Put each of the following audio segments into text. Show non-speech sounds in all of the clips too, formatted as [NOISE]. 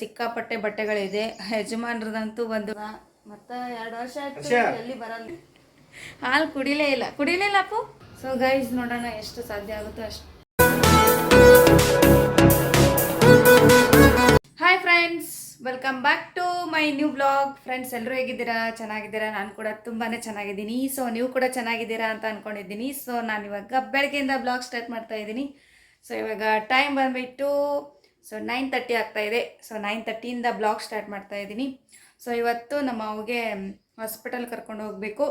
ಸಿಕ್ಕಾಪಟ್ಟೆ ಬಟ್ಟೆಗಳಿದೆ. ಯಜಮಾನ್ರದಂತೂ ಒಂದು ಮತ್ತ ಎರಡು ವರ್ಷ ಆಯ್ತು. ಎಲ್ಲಿ ಬರಲ್ಲ. ಹಾಲು ಕುಡಿಲೇ ಇಲ್ಲ. ಕುಡಿಲೇ ಇಲ್ಲ ಅಪ್ಪು? ಸೊ ಗೈಸ್ ನೋಡೋಣ ಎಷ್ಟು ಸಾಧ್ಯ ಆಗುತ್ತೋ ಅಷ್ಟು. Hi friends welcome back to my new blog friends ಎಲ್ಲರೂ ಹೇಗಿದ್ದೀರಾ? ಚೆನ್ನಾಗಿದ್ದೀರಾ? ನಾನು ಕೂಡ ತುಂಬಾ ಚೆನ್ನಾಗಿದ್ದೀನಿ. ಸೊ ನೀವು ಕೂಡ ಚೆನ್ನಾಗಿದ್ದೀರಾ ಅಂತ ಅನ್ಕೊಂಡಿದ್ದೀನಿ. ಸೊ ನಾನು ಇವಾಗ ಬೆಳಗ್ಗೆಯಿಂದ ಬ್ಲಾಗ್ ಸ್ಟಾರ್ಟ್ ಮಾಡ್ತಾ ಇದ್ದೀನಿ. ಸೊ ಇವಾಗ ಟೈಮ್ ಬಂದುಬಿಟ್ಟು ಸೊ ನೈನ್ ತರ್ಟಿ ಆಗ್ತಾ ಇದೆ. ಸೊ ನೈನ್ ತರ್ಟಿಯಿಂದ ಬ್ಲಾಗ್ ಸ್ಟಾರ್ಟ್ ಮಾಡ್ತಾ ಇದ್ದೀನಿ. ಸೊ ಇವತ್ತು ನಮ್ಮ ಅವ್ಗೆ ಹಾಸ್ಪಿಟಲ್ ಕರ್ಕೊಂಡು ಹೋಗಬೇಕು.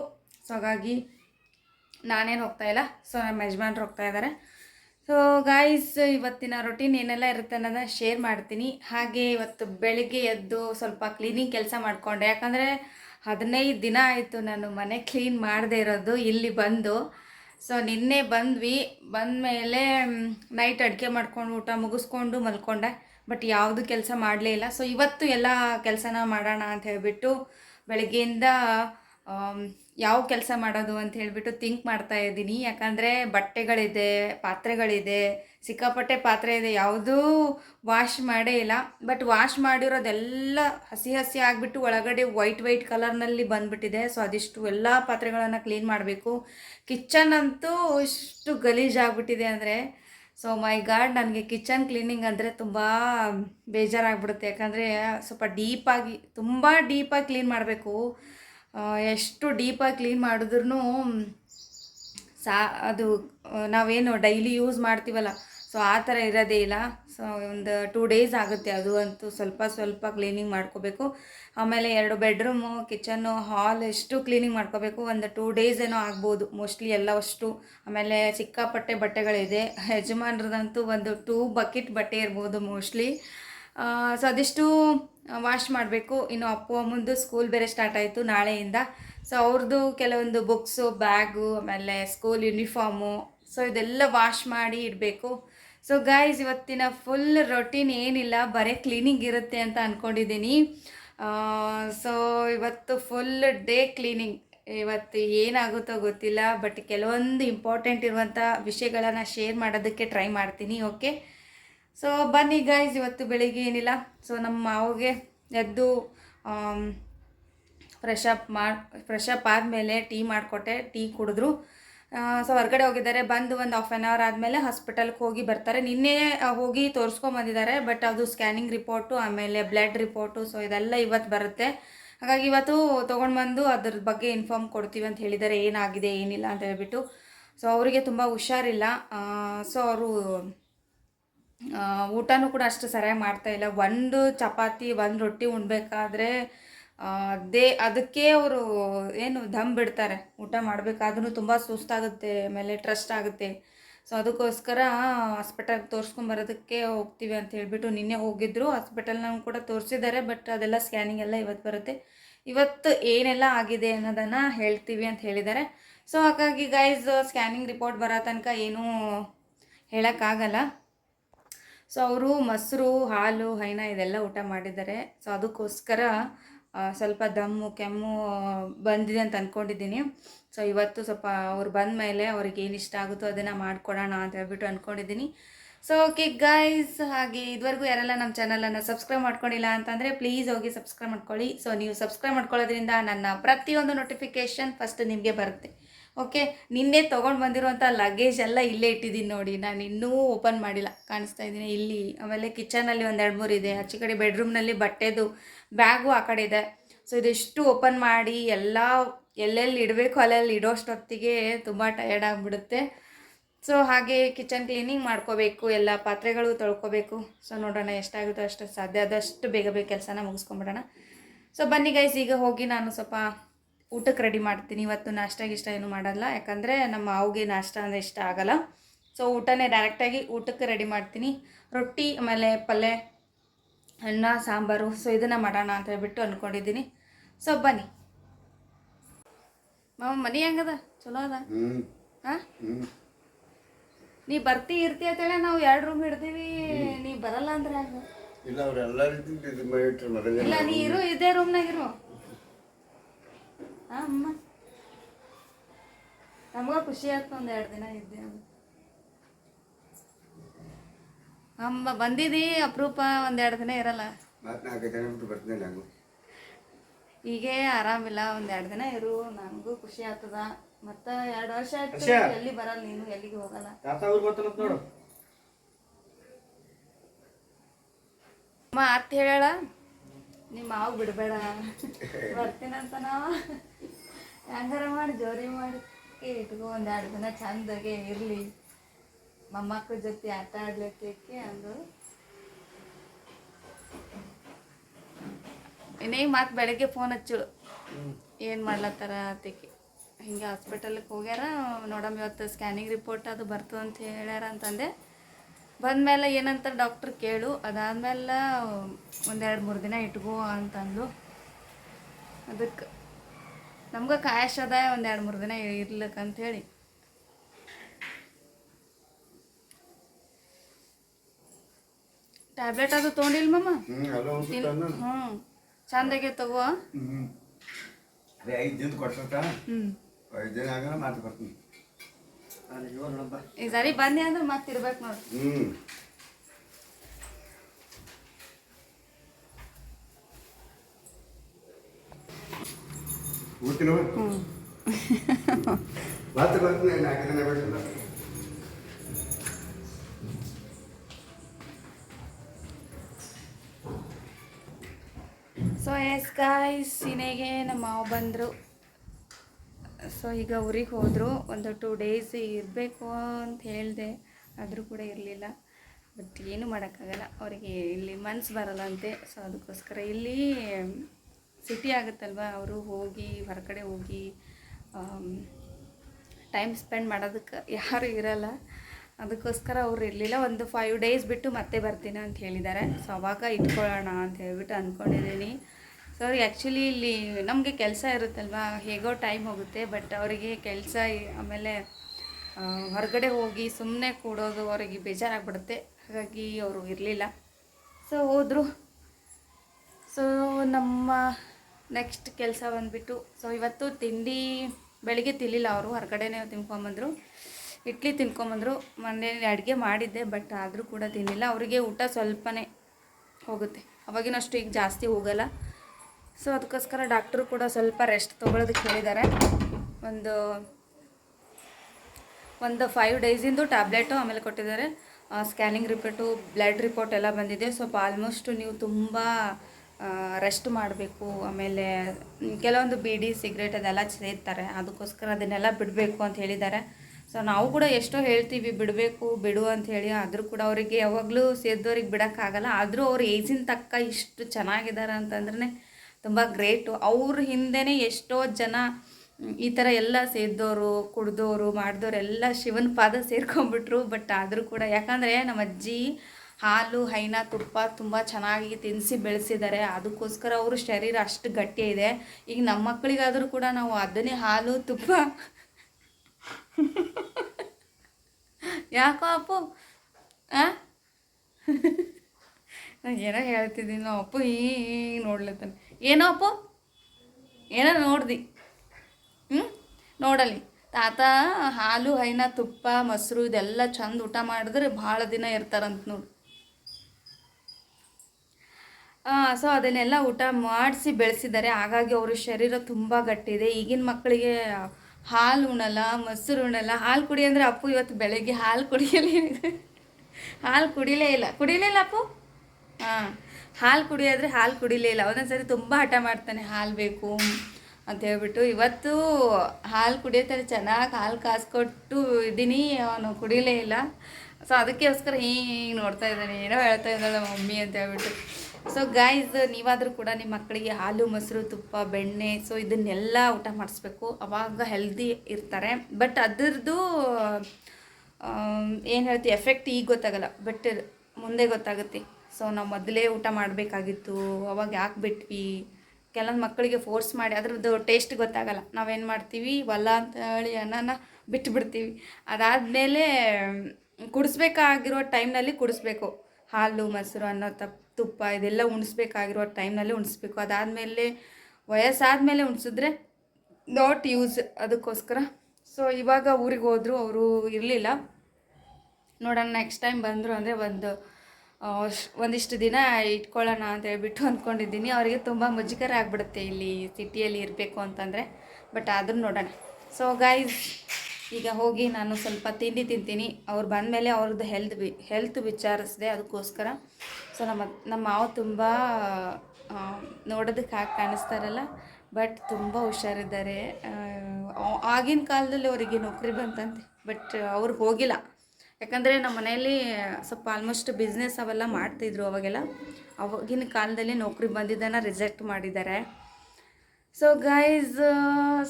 ಸೊ ಹಾಗಾಗಿ ನಾನೇನು ಹೋಗ್ತಾ ಇಲ್ಲ. ಸೊ ನಮ್ಮ ಯಜಮಾನ್ರು ಹೋಗ್ತಾ ಇದ್ದಾರೆ ಸೊ ಗಾಯ್ಸ್ ಇವತ್ತಿನ ರೊಟೀನ್ ಏನೆಲ್ಲ ಇರುತ್ತೆ ಅನ್ನೋದನ್ನ ಶೇರ್ ಮಾಡ್ತೀನಿ. ಹಾಗೆ ಇವತ್ತು ಬೆಳಿಗ್ಗೆ ಎದ್ದು ಸ್ವಲ್ಪ ಕ್ಲೀನಿಂಗ್ ಕೆಲಸ ಮಾಡಿಕೊಂಡೆ. ಯಾಕಂದರೆ ಹದಿನೈದು ದಿನ ಆಯಿತು ನಾನು ಮನೆ ಕ್ಲೀನ್ ಮಾಡದೇ ಇರೋದು. ಇಲ್ಲಿ ಬಂದು ಸೊ ನಿನ್ನೆ ಬಂದ್ವಿ, ಬಂದಮೇಲೆ ನೈಟ್ ಅಡುಗೆ ಮಾಡ್ಕೊಂಡು, ಊಟ ಮುಗಿಸ್ಕೊಂಡು ಮಲ್ಕೊಂಡೆ. ಬಟ್ ಯಾವುದು ಕೆಲಸ ಮಾಡಲೇ ಇಲ್ಲ. ಸೊ ಇವತ್ತು ಎಲ್ಲ ಕೆಲಸನ ಮಾಡೋಣ ಅಂತ ಹೇಳಿಬಿಟ್ಟು, ಬೆಳಗ್ಗೆಯಿಂದ ಯಾವ ಕೆಲಸ ಮಾಡೋದು ಅಂತ ಹೇಳಿಬಿಟ್ಟು ಥಿಂಕ್ ಮಾಡ್ತಾ ಇದ್ದೀನಿ. ಯಾಕಂದರೆ ಬಟ್ಟೆಗಳಿದೆ, ಪಾತ್ರೆಗಳಿದೆ ಸಿಕ್ಕಾಪಟ್ಟೆ ಪಾತ್ರೆ ಇದೆ. ಯಾವುದೂ ವಾಶ್ ಮಾಡೇ ಇಲ್ಲ. ಬಟ್ ವಾಶ್ ಮಾಡಿರೋದೆಲ್ಲ ಹಸಿ ಹಸಿ ಆಗಿಬಿಟ್ಟು ಒಳಗಡೆ ವೈಟ್ ವೈಟ್ ಕಲರ್ನಲ್ಲಿ ಬಂದ್ಬಿಟ್ಟಿದೆ. ಸೊ ಅದಿಷ್ಟು ಎಲ್ಲ ಪಾತ್ರೆಗಳನ್ನು ಕ್ಲೀನ್ ಮಾಡಬೇಕು. ಕಿಚನ್ ಅಂತೂ ಇಷ್ಟು ಗಲೀಜಾಗ್ಬಿಟ್ಟಿದೆ ಅಂದರೆ ಸೊ ಮೈ ಗಾಡ್ ನನಗೆ ಕಿಚನ್ ಕ್ಲೀನಿಂಗ್ ಅಂದರೆ ತುಂಬ ಬೇಜಾರಾಗ್ಬಿಡುತ್ತೆ. ಯಾಕಂದರೆ ಸ್ವಲ್ಪ ಡೀಪಾಗಿ ತುಂಬ ಡೀಪಾಗಿ ಕ್ಲೀನ್ ಮಾಡಬೇಕು. ಎಷ್ಟು ಡೀಪಾಗಿ ಕ್ಲೀನ್ ಮಾಡಿದ್ರೂ ಸಾ, ಅದು, ನಾವೇನು ಡೈಲಿ ಯೂಸ್ ಮಾಡ್ತೀವಲ್ಲ ಸೊ ಆ ಥರ ಇರೋದೇ ಇಲ್ಲ. ಸೊ ಒಂದು ಟೂ ಡೇಸ್ ಆಗುತ್ತೆ ಅದು ಅಂತೂ ಸ್ವಲ್ಪ ಸ್ವಲ್ಪ ಕ್ಲೀನಿಂಗ್ ಮಾಡ್ಕೋಬೇಕು. ಆಮೇಲೆ ಎರಡು ಬೆಡ್ರೂಮು ಕಿಚನ್ನು ಹಾಲ್ ಎಷ್ಟು ಕ್ಲೀನಿಂಗ್ ಮಾಡ್ಕೋಬೇಕು. ಒಂದು ಟೂ ಡೇಸ್ ಏನೋ ಆಗ್ಬೋದು. ಮೋಸ್ಟ್ಲಿ ಎಲ್ಲ ಅಷ್ಟು ಆಮೇಲೆ ಸಿಕ್ಕಾಪಟ್ಟೆ ಬಟ್ಟೆಗಳಿದೆ. ಯಜಮಾನ್ರದಂತೂ ಒಂದು ಟೂ ಬಕೆಟ್ ಬಟ್ಟೆ ಇರ್ಬೋದು ಮೋಸ್ಟ್ಲಿ ಸೊ ಅದಿಷ್ಟು ವಾಶ್ ಮಾಡಬೇಕು? ಇನ್ನು ಅಪ್ಪು ಅಮ್ಮಂದು ಸ್ಕೂಲ್ ಬೇರೆ ಸ್ಟಾರ್ಟ್ ಆಯಿತು ನಾಳೆಯಿಂದ. ಸೊ ಅವ್ರದ್ದು ಕೆಲವೊಂದು ಬುಕ್ಸು ಬ್ಯಾಗು ಆಮೇಲೆ ಸ್ಕೂಲ್ ಯೂನಿಫಾರ್ಮು ಸೊ ಇದೆಲ್ಲ ವಾಶ್ ಮಾಡಿ ಇಡಬೇಕು. ಸೊ ಗಾಯ್ಸ್ ಇವತ್ತಿನ ಫುಲ್ ರೊಟೀನ್ ಏನಿಲ್ಲ, ಬರೀ ಕ್ಲೀನಿಂಗ್ ಇರುತ್ತೆ ಅಂತ ಅಂದ್ಕೊಂಡಿದ್ದೀನಿ ಸೊ ಇವತ್ತು ಫುಲ್ ಡೇ ಕ್ಲೀನಿಂಗ್ ಇವತ್ತು ಏನಾಗುತ್ತೋ ಗೊತ್ತಿಲ್ಲ ಬಟ್ ಕೆಲವೊಂದು ಇಂಪಾರ್ಟೆಂಟ್ ಇರುವಂಥ ವಿಷಯಗಳನ್ನು ಶೇರ್ ಮಾಡೋದಕ್ಕೆ ಟ್ರೈ ಮಾಡ್ತೀನಿ ಓಕೆ ಸೊ ಬನ್ನಿ ಗೈಸ್ ಇವತ್ತು ಬೆಳಿಗ್ಗೆ ಏನಿಲ್ಲ. ಸೊ ನಮ್ಮ ಮಾವಿಗೆ ಎದ್ದು ಫ್ರೆಶ್ ಅಪ್ ಮಾಡಿ ಫ್ರೆಶ್ ಅಪ್ ಆದಮೇಲೆ ಟೀ ಮಾಡಿಕೊಟ್ಟೆ ಟೀ ಕುಡಿದ್ರು. ಸೊ ಹೊರಗಡೆ ಹೋಗಿದ್ದಾರೆ. ಬಂದು ಒಂದು ಹಾಫ್ ಆನ್ ಅವರ್ ಆದಮೇಲೆ ಹಾಸ್ಪಿಟಲ್ಗೆ ಹೋಗಿ ಬರ್ತಾರೆ. ನಿನ್ನೆ ಹೋಗಿ ತೋರಿಸ್ಕೊಂಬಂದಿದ್ದಾರೆ ಬಟ್ ಅದು ಸ್ಕ್ಯಾನಿಂಗ್ ರಿಪೋರ್ಟು ಆಮೇಲೆ ಬ್ಲಡ್ ರಿಪೋರ್ಟು ಸೊ ಇದೆಲ್ಲ ಇವತ್ತು ಬರುತ್ತೆ. ಹಾಗಾಗಿ ಇವತ್ತು ತೊಗೊಂಡು ಬಂದು ಅದ್ರ ಬಗ್ಗೆ ಇನ್ಫಾರ್ಮ್ ಕೊಡ್ತೀವಿ ಅಂತ ಹೇಳಿದ್ದಾರೆ. ಏನಾಗಿದೆ, ಏನಿಲ್ಲ ಅಂತ ಹೇಳ್ಬಿಟ್ಟು. ಸೊ ಅವರಿಗೆ ತುಂಬ ಹುಷಾರಿಲ್ಲ. ಸೊ ಅವರು ಊಟನೂ ಕೂಡ ಅಷ್ಟು ಸರಿಯಾಗಿ ಮಾಡ್ತಾ ಇಲ್ಲ. ಒಂದು ಚಪಾತಿ, ಒಂದು ರೊಟ್ಟಿ ಉಣ್ಬೇಕಾದ್ರೆ ಅದೇ ಅದಕ್ಕೆ ಅವರು ಏನು ದಮ್ ಬಿಡ್ತಾರೆ. ಊಟ ಮಾಡಬೇಕಾದ್ರೂ ತುಂಬ ಸುಸ್ತಾಗುತ್ತೆ ಆಮೇಲೆ ಟ್ರಸ್ಟ್ ಆಗುತ್ತೆ. ಸೊ ಅದಕ್ಕೋಸ್ಕರ ಹಾಸ್ಪಿಟಲ್ಗೆ ತೋರಿಸ್ಕೊಂಬರೋದಕ್ಕೆ ಹೋಗ್ತೀವಿ ಅಂತ ಹೇಳಿಬಿಟ್ಟು ನಿನ್ನೆ ಹೋಗಿದ್ದರು ಹಾಸ್ಪಿಟಲ್ನಾಗ ಕೂಡ ತೋರಿಸಿದ್ದಾರೆ ಬಟ್ ಅದೆಲ್ಲ ಸ್ಕ್ಯಾನಿಂಗ್ ಎಲ್ಲ ಇವತ್ತು ಬರುತ್ತೆ. ಇವತ್ತು ಏನೆಲ್ಲ ಆಗಿದೆ ಅನ್ನೋದನ್ನು ಹೇಳ್ತೀವಿ ಅಂತ ಹೇಳಿದ್ದಾರೆ. ಸೊ ಹಾಗಾಗಿ ಗೈಸ್ ಸ್ಕ್ಯಾನಿಂಗ್ ರಿಪೋರ್ಟ್ ಬರೋ ತನಕ ಏನೂ ಹೇಳೋಕ್ಕಾಗಲ್ಲ. ಸೊ ಅವರು ಮೊಸರು, ಹಾಲು, ಹೈನ ಇದೆಲ್ಲ ಊಟ ಮಾಡಿದ್ದಾರೆ. ಸೊ ಅದಕ್ಕೋಸ್ಕರ ಸ್ವಲ್ಪ ದಮ್ಮು, ಕೆಮ್ಮು ಬಂದಿದೆ ಅಂತ ಅಂದ್ಕೊಂಡಿದ್ದೀನಿ ಸೊ ಇವತ್ತು ಸ್ವಲ್ಪ ಅವ್ರು ಬಂದ ಮೇಲೆ ಅವ್ರಿಗೆ ಏನು ಇಷ್ಟ ಆಗುತ್ತೋ ಅದನ್ನು ಮಾಡಿಕೊಡೋಣ ಅಂತ ಹೇಳ್ಬಿಟ್ಟು ಅಂದ್ಕೊಂಡಿದ್ದೀನಿ ಸೊ ಓಕೆ ಗೈಸ್ ಹಾಗೆ ಇದುವರೆಗೂ ಯಾರೆಲ್ಲ ನಮ್ಮ ಚಾನಲನ್ನು ಸಬ್ಸ್ಕ್ರೈಬ್ ಮಾಡ್ಕೊಂಡಿಲ್ಲ ಅಂತಂದರೆ ಪ್ಲೀಸ್ ಹೋಗಿ ಸಬ್ಸ್ಕ್ರೈಬ್ ಮಾಡ್ಕೊಳ್ಳಿ. ಸೊ ನೀವು ಸಬ್ಸ್ಕ್ರೈಬ್ ಮಾಡ್ಕೊಳ್ಳೋದ್ರಿಂದ ನನ್ನ ಪ್ರತಿಯೊಂದು ನೋಟಿಫಿಕೇಷನ್ ಫಸ್ಟ್ ನಿಮಗೆ ಬರುತ್ತೆ. ಓಕೆ, ನಿನ್ನೆ ತೊಗೊಂಡು ಬಂದಿರುವಂಥ ಲಗೇಜ್ ಎಲ್ಲ ಇಲ್ಲೇ ಇಟ್ಟಿದ್ದೀನಿ ನೋಡಿ, ನಾನು ಇನ್ನೂ ಓಪನ್ ಮಾಡಿಲ್ಲ. ಕಾಣಿಸ್ತಾ ಇದ್ದೀನಿ, ಇಲ್ಲಿ ಆಮೇಲೆ ಕಿಚನಲ್ಲಿ ಒಂದು ಎರಡು ಮೂರು ಇದೆ ಆಚೆ ಕಡೆ ಬೆಡ್ರೂಮ್ನಲ್ಲಿ ಬಟ್ಟೆದು ಬ್ಯಾಗು ಆ ಕಡೆ ಇದೆ. ಸೊ ಇದೆಷ್ಟು ಓಪನ್ ಮಾಡಿ ಎಲ್ಲ ಎಲ್ಲೆಲ್ಲಿ ಇಡಬೇಕು ಅಲ್ಲೆಲ್ಲಿ ಇಡೋಷ್ಟೊತ್ತಿಗೆ ತುಂಬ ಟಯರ್ಡ್ ಆಗಿಬಿಡುತ್ತೆ. ಸೊ ಹಾಗೆ ಕಿಚನ್ ಕ್ಲೀನಿಂಗ್ ಮಾಡ್ಕೋಬೇಕು, ಎಲ್ಲ ಪಾತ್ರೆಗಳು ತೊಳ್ಕೊಬೇಕು. ಸೊ ನೋಡೋಣ ಎಷ್ಟಾಗುತ್ತೋ ಅಷ್ಟು ಸಾಧ್ಯ ಆದಷ್ಟು ಬೇಗ ಬೇಗ ಕೆಲಸನ ಮುಗಿಸ್ಕೊಂಬಿಡೋಣ. ಸೊ ಬನ್ನಿ ಗೈಸ್ ಈಗ ಹೋಗಿ ನಾನು ಸ್ವಲ್ಪ ಊಟಕ್ಕೆ ರೆಡಿ ಮಾಡ್ತೀನಿ. ಇವತ್ತು ನಾಷ್ಟ ಇಷ್ಟ ಏನು ಮಾಡಲ್ಲ. ಯಾಕಂದರೆ ನಮ್ಮ ಮಾವಿಗೆ ನಾಷ್ಟ ಅಂದರೆ ಇಷ್ಟ ಆಗಲ್ಲ. ಸೊ ಊಟನೇ ಡೈರೆಕ್ಟಾಗಿ ಊಟಕ್ಕೆ ರೆಡಿ ಮಾಡ್ತೀನಿ. ರೊಟ್ಟಿ ಆಮೇಲೆ ಪಲ್ಯ ಅನ್ನ ಸಾಂಬಾರು. ಸೊ ಇದನ್ನು ಮಾಡೋಣ ಅಂತ ಹೇಳ್ಬಿಟ್ಟು ಅಂದ್ಕೊಂಡಿದ್ದೀನಿ ಸೊ ಬನ್ನಿ. ಮಾವ ಮನೆ ಹೆಂಗದ? ಚಲೋ ಅದ? ಹಾಂ? ನೀ ಬರ್ತಿ ಇರ್ತಿ ಅಂತೇಳಿ ನಾವು ಎರಡು ರೂಮ್ ಇಡ್ತೀವಿ ನೀ ಬರಲ್ಲ ಅಂದ್ರೆ ಇಲ್ಲ ನೀ ಇರು ಇದೇ ರೂಮ್ನಾಗ ಇರು. ಅಮ್ಮ. ನಮಗೂ ಖುಷಿ ಆಯ್ತು ಒಂದ್ ಎರಡು ದಿನ ಇದ್ದೆ. ಅಮ್ಮ ಬಂದಿದಿ ಅಪರೂಪ ಒಂದೆರಡು ದಿನ ಇರಲ್ಲ? ಹೀಗೆ ಆರಾಮಿಲ್ಲ ಒಂದ್ ಎರಡು ದಿನ ಇರು ನನಗೂ ಖುಷಿ ಆಗ್ತದ. ಮತ್ತ ಎರಡು ವರ್ಷ ಆಯ್ತು ಎಲ್ಲಿ ಬರಲ್ಲ ನೀನು ಎಲ್ಲಿಗೆ ಹೋಗಲ್ಲ? ತಾತ ಅವ್ರು ನೋಡು. ಅಮ್ಮ ಅರ್ಥ ಹೇಳ ನಿಮ್ಮ ಮಾವು ಬಿಡಬೇಡ. ಬರ್ತೀನಂತ ನಾವು. ಹೆಂಗಾರ ಮಾಡಿ, ಜೋರಿ ಮಾಡಿ. ಇಟ್ಕೊ, ಒಂದು ಎರಡು ದಿನ ಚಂದಾಗೆ ಇರಲಿ. ಮೊಮ್ಮಕ್ಕಳ ಜೊತೆ ಆಟ ಆಡ್ಲಿಕ್ಕೆ ಅಂದು. ಇನ್ನೇ ಮತ್ತೆ ಬೆಳಗ್ಗೆ ಫೋನ್ ಹಚ್ಚು. ಏನು ಮಾಡ್ಲತ್ತಾರ ಅತ್ತಿಗೆ ಹಿಂಗೆ ಹಾಸ್ಪಿಟಲ್ಗೆ ಹೋಗ್ಯಾರ. ನೋಡಮ್ಮ ಇವತ್ತು ಸ್ಕ್ಯಾನಿಂಗ್ ರಿಪೋರ್ಟ್ ಅದು ಬರ್ತದಂತ ಹೇಳ್ಯಾರ ಅಂತಂದೆ. ಬಂದಮೇಲೆ ಏನಂತ ಡಾಕ್ಟ್ರ್ ಕೇಳು ಅದಾದ್ಮೇಲೆ ಒಂದೆರಡು ಮೂರು ದಿನ ಇಟ್ಕೋ ಅಂತಂದು ಅದಕ್ಕೆ ನಮ್ಗೆ ಕಾಯಶ್ ಅದ ಒಂದೆರಡು ಮೂರು ದಿನ ಇರ್ಲಿಕ್ಕ ಅಂತ ಹೇಳಿ ಟ್ಯಾಬ್ಲೆಟ್ ಅದು ತೊಗೊಂಡಿಲ್ಲ ಮಮ್ಮ ಹ್ಞೂ ಚಂದಾಗೆ ತಗೋ. ಐದು ದಿನ ಕೊಡ್ಸತ್ತ ಐದು ದಿನ ಆಗ ಮಾತು ಬರ್ತೀನಿ ಈ ಸರಿ ಬಂದೆ ಅಂದ್ರೆ ಮತ್ತೆ ಇರ್ಬೇಕು ನೋಡಿ. ಸೊ ಎಸ್ ಗಾಯ್ಸ್ ಸಿನೆಗೆ ನಮ್ಮ ಮಾವ ಬಂದರು. ಸೊ ಈಗ ಊರಿಗೆ ಹೋದರು ಒಂದು ಟೂ ಡೇಸ್ ಇರಬೇಕು ಅಂತ ಹೇಳಿದೆ. ಆದರೂ ಕೂಡ ಇರಲಿಲ್ಲ. ಬಟ್ ಏನು ಮಾಡೋಕ್ಕಾಗಲ್ಲ. ಅವರಿಗೆ ಇಲ್ಲಿ ಮನ್ಸು ಬರಲ್ಲ ಅಂತೆ ಸೊ ಅದಕ್ಕೋಸ್ಕರ ಇಲ್ಲಿ ಸಿಟಿ ಆಗುತ್ತಲ್ವ? ಅವರು ಹೋಗಿ, ಹೊರಗಡೆ ಹೋಗಿ ಟೈಮ್ ಸ್ಪೆಂಡ್ ಮಾಡೋದಕ್ಕೆ ಯಾರು ಇರಲ್ಲ. ಅದಕ್ಕೋಸ್ಕರ ಅವ್ರು ಇರಲಿಲ್ಲ. ಒಂದು ಫೈವ್ ಡೇಸ್ ಬಿಟ್ಟು ಮತ್ತೆ ಬರ್ತೀನಿ ಅಂತ ಹೇಳಿದ್ದಾರೆ. ಸೊ ಅವಾಗ ಇಟ್ಕೊಳ್ಳೋಣ ಅಂತ ಹೇಳ್ಬಿಟ್ಟು ಅಂದ್ಕೊಂಡಿದ್ದೀನಿ. ಸೊ ಆ್ಯಕ್ಚುಲಿ ಇಲ್ಲಿ ನಮಗೆ ಕೆಲಸ ಇರುತ್ತಲ್ವಾ? ಹೇಗೋ ಟೈಮ್ ಹೋಗುತ್ತೆ ಬಟ್ ಅವರಿಗೆ ಕೆಲಸ ಆಮೇಲೆ ಹೊರಗಡೆ ಹೋಗಿ ಸುಮ್ಮನೆ ಕೂಡೋದು ಅವರಿಗೆ ಬೇಜಾರಾಗ್ಬಿಡುತ್ತೆ. ಹಾಗಾಗಿ ಅವರು ಇರಲಿಲ್ಲ. ಸೊ ಹೋದರು. ಸೊ ನಮ್ಮ ನೆಕ್ಸ್ಟ್ ಕೆಲಸ ಬಂದುಬಿಟ್ಟು ಸೊ ಇವತ್ತು ತಿಂಡಿ ಬೆಳಿಗ್ಗೆ ತಿನ್ಲಿಲ್ಲ ಅವರು, ಹೊರಗಡೆನೇ ತಿನ್ಕೊಂಬಂದರು. ಇಡ್ಲಿ ತಿನ್ಕೊಂಬಂದರು. ಮೊನ್ನೆ ಅಡುಗೆ ಮಾಡಿದ್ದೆ ಬಟ್ ಆದರೂ ಕೂಡ ತಿನ್ನಿಲ್ಲ. ಅವರಿಗೆ ಊಟ ಸ್ವಲ್ಪನೇ ಹೋಗುತ್ತೆ. ಅವಾಗಿನಷ್ಟು ಈಗ ಜಾಸ್ತಿ ಹೋಗಲ್ಲ. ಸೊ ಅದಕ್ಕೋಸ್ಕರ ಡಾಕ್ಟ್ರು ಕೂಡ ಸ್ವಲ್ಪ ರೆಸ್ಟ್ ತೊಗೊಳೋದಕ್ಕೆ ಹೇಳಿದ್ದಾರೆ. ಒಂದು ಒಂದು ಫೈವ್ ಡೇಸಿಂದು ಟ್ಯಾಬ್ಲೆಟು ಆಮೇಲೆ ಕೊಟ್ಟಿದ್ದಾರೆ. ಸ್ಕ್ಯಾನಿಂಗ್ ರಿಪೋರ್ಟು, ಬ್ಲಡ್ ರಿಪೋರ್ಟ್ ಎಲ್ಲ ಬಂದಿದೆ. ಸ್ವಲ್ಪ ಆಲ್ಮೋಸ್ಟ್ ನೀವು ತುಂಬ ರೆಸ್ಟ್ ಮಾಡಬೇಕು. ಆಮೇಲೆ ಕೆಲವೊಂದು ಬೀಡಿ, ಸಿಗರೇಟ್ ಅದೆಲ್ಲ ಸೇರ್ತಾರೆ. ಅದಕ್ಕೋಸ್ಕರ ಅದನ್ನೆಲ್ಲ ಬಿಡಬೇಕು ಅಂತ ಹೇಳಿದ್ದಾರೆ. ಸೊ ನಾವು ಕೂಡ ಎಷ್ಟೋ ಹೇಳ್ತೀವಿ, ಬಿಡಬೇಕು, ಬಿಡು ಅಂತ ಹೇಳಿ. ಆದರೂ ಕೂಡ ಅವರಿಗೆ ಯಾವಾಗಲೂ ಸೇರಿದವ್ರಿಗೆ ಬಿಡೋಕ್ಕಾಗಲ್ಲ. ಆದರೂ ಅವ್ರ ಏಜಿನ ತಕ್ಕ ಇಷ್ಟು ಚೆನ್ನಾಗಿದ್ದಾರೆ ಅಂತಂದ್ರೆ ತುಂಬ ಗ್ರೇಟು. ಅವ್ರ ಹಿಂದೆನೇ ಎಷ್ಟೋ ಜನ ಈ ಥರ ಎಲ್ಲ ಸೇದ್ದೋರು, ಕುಡ್ದೋರು, ಮಾಡಿದೋರು ಎಲ್ಲ ಶಿವನ ಪಾದ ಸೇರ್ಕೊಂಡ್ಬಿಟ್ರು. ಬಟ್ ಆದರೂ ಕೂಡ ಯಾಕಂದರೆ ನಮ್ಮ ಅಜ್ಜಿ ಹಾಲು, ಹೈನ, ತುಪ್ಪ ತುಂಬ ಚೆನ್ನಾಗಿ ತಿನ್ನಿಸಿ ಬೆಳೆಸಿದ್ದಾರೆ. ಅದಕ್ಕೋಸ್ಕರ ಅವರು ಶರೀರ ಅಷ್ಟು ಗಟ್ಟಿ ಇದೆ. ಈಗ ನಮ್ಮ ಮಕ್ಕಳಿಗಾದರೂ ಕೂಡ ನಾವು ಅದನ್ನೇ ಹಾಲು, ತುಪ್ಪ. ಯಾಕೋ ಅಪ್ಪು? ಆ? ನಾನು ಏನೋ ಹೇಳ್ತಿದ್ದೀನಿ ಅಪ್ಪು ಈ ನೋಡ್ಲತ್ತಾನೆ. ಏನೋ ಅಪ್ಪು? ಏನೋ ನೋಡ್ದಿ. ಹ್ಞೂ ನೋಡಲಿ. ತಾತ, ಹಾಲು, ಹೈನ, ತುಪ್ಪ, ಮೊಸರು, ಇದೆಲ್ಲ ಚಂದ ಊಟ ಮಾಡಿದ್ರೆ ಭಾಳ ದಿನ ಇರ್ತಾರಂತ ನೋಡು. ಸೊ ಅದನ್ನೆಲ್ಲ ಊಟ ಮಾಡಿಸಿ ಬೆಳೆಸಿದ್ದಾರೆ. ಹಾಗಾಗಿ ಅವ್ರ ಶರೀರ ತುಂಬ ಗಟ್ಟಿದೆ. ಈಗಿನ ಮಕ್ಕಳಿಗೆ ಹಾಲು ಉಣಲ್ಲ, ಮೊಸರು ಉಣಲ್ಲ, ಹಾಲು ಕುಡಿ ಅಂದರೆ ಅಪ್ಪು ಇವತ್ತು ಬೆಳಗ್ಗೆ ಹಾಲು ಕುಡಿಯಲಿ ಹಾಲು ಕುಡಿಲೇ ಇಲ್ಲ. ಕುಡಿಲೇ ಇಲ್ಲ ಅಪ್ಪು? ಹಾಂ. ಹಾಲು ಕುಡಿಯೋದ್ರೆ ಹಾಲು ಕುಡಿಲೇ ಇಲ್ಲ. ಸರಿ ತುಂಬ ಹಠ ಮಾಡ್ತಾನೆ, ಹಾಲು ಬೇಕು ಅಂತ ಹೇಳ್ಬಿಟ್ಟು. ಇವತ್ತು ಹಾಲು ಕುಡಿಯೋತಾರೆ ಚೆನ್ನಾಗಿ ಹಾಲು ಕಾಸ್ಕೊಟ್ಟು ಇದ್ದೀನಿ, ಅವನು ಕುಡಿಲೇ ಇಲ್ಲ. ಸೊ ಅದಕ್ಕೋಸ್ಕರ ಹಿಂಗೆ ನೋಡ್ತಾ ಇದ್ದಾನೆ. ಏನೋ ಹೇಳ್ತಾ ಇದ್ದಾಳೆ ಮಮ್ಮಿ ಅಂತ ಹೇಳ್ಬಿಟ್ಟು. ಸೊ ಗಾಯ್ಸ್ ನೀವಾದರೂ ಕೂಡ ನಿಮ್ಮ ಮಕ್ಕಳಿಗೆ ಹಾಲು, ಮೊಸರು, ತುಪ್ಪ, ಬೆಣ್ಣೆ ಸೊ ಇದನ್ನೆಲ್ಲ ಊಟ ಮಾಡಿಸ್ಬೇಕು. ಅವಾಗ ಹೆಲ್ದಿ ಇರ್ತಾರೆ. ಬಟ್ ಅದರದ್ದು ಏನು ಹೇಳ್ತೀವಿ ಎಫೆಕ್ಟ್ ಈಗ ಗೊತ್ತಾಗಲ್ಲ. ಬಟ್ ಮುಂದೆ ಗೊತ್ತಾಗುತ್ತೆ. ಸೊ ನಾವು ಮೊದಲೇ ಊಟ ಮಾಡಬೇಕಾಗಿತ್ತು, ಅವಾಗ ಯಾಕೆ ಬಿಟ್ವಿ? ಕೆಲವೊಂದು ಮಕ್ಕಳಿಗೆ ಫೋರ್ಸ್ ಮಾಡಿ ಅದ್ರದ್ದು ಟೇಸ್ಟ್ ಗೊತ್ತಾಗಲ್ಲ. ನಾವೇನು ಮಾಡ್ತೀವಿ? ಒಲ್ಲ ಅಂತ ಹೇಳಿ ಅನ್ನನ ಬಿಟ್ಬಿಡ್ತೀವಿ. ಅದಾದಮೇಲೆ ಕುಡಿಸ್ಬೇಕಾಗಿರೋ ಟೈಮ್ನಲ್ಲಿ ಕುಡಿಸ್ಬೇಕು. ಹಾಲು, ಮೊಸರು, ಅನ್ನೋ ತಪ್ಪು ತುಪ್ಪ ಇದೆಲ್ಲ ಉಣಿಸ್ಬೇಕಾಗಿರೋ ಟೈಮ್ನಲ್ಲಿ ಉಣಿಸ್ಬೇಕು. ಅದಾದಮೇಲೆ ವಯಸ್ಸಾದಮೇಲೆ ಉಣಿಸಿದ್ರೆ ನಾಟ್ ಯೂಸ್ ಅದಕ್ಕೋಸ್ಕರ. ಸೊ ಇವಾಗ ಊರಿಗೆ ಹೋದರು ಅವರು ಇರಲಿಲ್ಲ. ನೋಡೋಣ ನೆಕ್ಸ್ಟ್ ಟೈಮ್ ಬಂದರು ಅಂದರೆ ಒಂದು ಒಂದಿಷ್ಟು ದಿನ ಇಟ್ಕೊಳ್ಳೋಣ ಅಂತ ಹೇಳ್ಬಿಟ್ಟು ಅಂದ್ಕೊಂಡಿದ್ದೀನಿ. ಅವರಿಗೆ ತುಂಬ ಮುಜುಗರ ಆಗಿಬಿಡುತ್ತೆ ಇಲ್ಲಿ ಸಿಟಿಯಲ್ಲಿ ಇರಬೇಕು ಅಂತಂದರೆ. ಬಟ್ ಆದ್ರೂ ನೋಡೋಣ. ಸೊ ಗೈಸ್ ಈಗ ಹೋಗಿ ನಾನು ಸ್ವಲ್ಪ ತಿಂಡಿ ತಿಂತೀನಿ. ಅವ್ರು ಬಂದಮೇಲೆ ಅವ್ರದ್ದು ಹೆಲ್ತ್ ಬಿ ಹೆಲ್ತ್ ವಿಚಾರಿಸಿದೆ ಅದಕ್ಕೋಸ್ಕರ. ಸೊ ನಮ್ಮ ನಮ್ಮ ಮಾವ ತುಂಬ ನೋಡೋದಕ್ಕೆ ಹಾಗೆ ಕಾಣಿಸ್ತಾರಲ್ಲ ಬಟ್ ತುಂಬ ಹುಷಾರಿದ್ದಾರೆ. ಆಗಿನ ಕಾಲದಲ್ಲಿ ಅವರಿಗೆ ನೌಕರಿ ಬಂತಂತೆ. ಬಟ್ ಅವ್ರು ಹೋಗಿಲ್ಲ. ಯಾಕಂದರೆ ನಮ್ಮ ಮನೆಯಲ್ಲಿ ಸ್ವಲ್ಪ ಆಲ್ಮೋಸ್ಟ್ ಬಿಸ್ನೆಸ್ ಅವೆಲ್ಲ ಮಾಡ್ತಿದ್ರು ಅವಾಗೆಲ್ಲ. ಅವಾಗಿನ ಕಾಲದಲ್ಲಿ ನೌಕರಿ ಬಂದಿದ್ದನ್ನು ರಿಜೆಕ್ಟ್ ಮಾಡಿದ್ದಾರೆ. So guys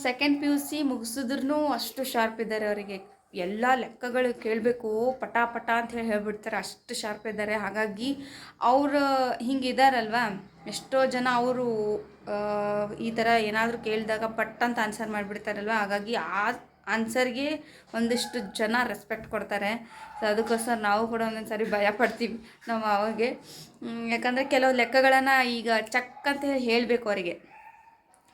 second P U C ಮುಗಿಸಿದ್ರು ಅಷ್ಟು ಶಾರ್ಪ್ ಇದ್ದಾರೆ ಅವರಿಗೆ. ಎಲ್ಲ ಲೆಕ್ಕಗಳು ಕೇಳಬೇಕು ಪಟ ಪಟ ಅಂತ ಹೇಳಿ ಹೇಳ್ಬಿಡ್ತಾರೆ, ಅಷ್ಟು ಶಾರ್ಪ್ ಇದ್ದಾರೆ. ಹಾಗಾಗಿ ಅವರು ಹಿಂಗಿದಾರಲ್ವಾ? ಎಷ್ಟೋ ಜನ ಅವರು ಈ ಥರ ಏನಾದರೂ ಕೇಳಿದಾಗ ಪಟ್ ಅಂತ ಆನ್ಸರ್ ಮಾಡಿಬಿಡ್ತಾರಲ್ವ? ಹಾಗಾಗಿ ಆ ಆನ್ಸರ್ಗೆ ಒಂದಿಷ್ಟು ಜನ ರೆಸ್ಪೆಕ್ಟ್ ಕೊಡ್ತಾರೆ. ಸೊ ಅದಕ್ಕೋಸ್ಕರ ನಾವು ಕೂಡ ಒಂದೊಂದು ಸಾರಿ ಭಯ ಪಡ್ತೀವಿ ನಮ್ಮ ಅವಾಗೆ ಯಾಕಂದರೆ ಕೆಲವು ಲೆಕ್ಕಗಳನ್ನು ಈಗ ಚಕ್ ಅಂತ ಹೇಳಿ ಹೇಳಬೇಕು ಅವರಿಗೆ.